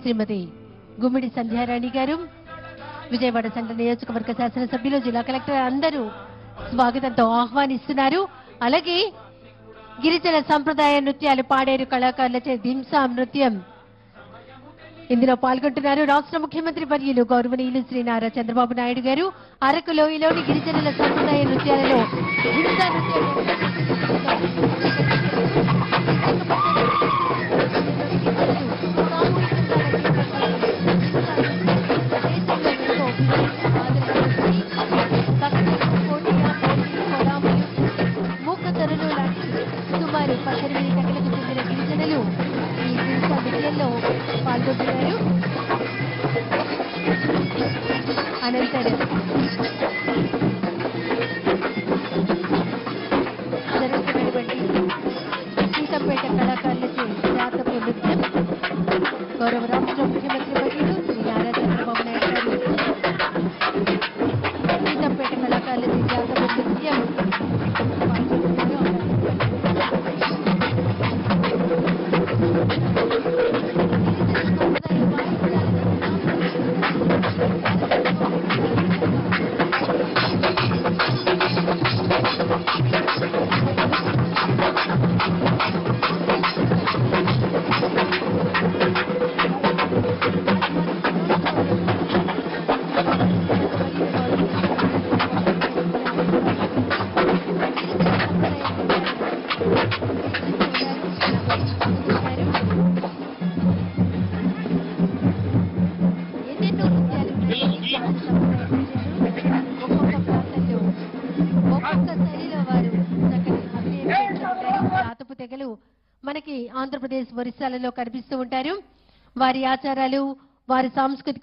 శ్రీమతి గుమ్మిడి సంధ్యారాణి గారు విజయవాడ సంఘ నియోజకవర్గ శాసనసభ్యులు జిల్లా కలెక్టర్ అందరూ స్వాగతంతో ఆహ్వానిస్తున్నారు. అలాగే గిరిజన సంప్రదాయ నృత్యాలు పాడేరు కళాకారులచే దింసా నృత్యం ఇందులో పాల్గొంటున్నారు. రాష్ట్ర ముఖ్యమంత్రి వర్యులు గౌరవనీయులు శ్రీ నారా చంద్రబాబు నాయుడు గారు. అరకు లోయలోని గిరిజనుల సంప్రదాయ నృత్యాలలో దింసా నృత్యం సుమారు పద్దెనిమిది తెగలకు చెందిన గిరిజనులు ఈ పాల్గొంటున్నారు అనంతరం జరుగుతున్నటువంటి సీతంపేట కళాకారులచే నృత్యం గౌరవ రాష్ట్ర ముఖ్యమంత్రి వర్యులు శ్రీ నారా మనకి ఆంధ్రప్రదేశ్ ఒరిస్సాలలో కనిపిస్తూ ఉంటారు. వారి ఆచారాలు వారి సాంస్కృతిక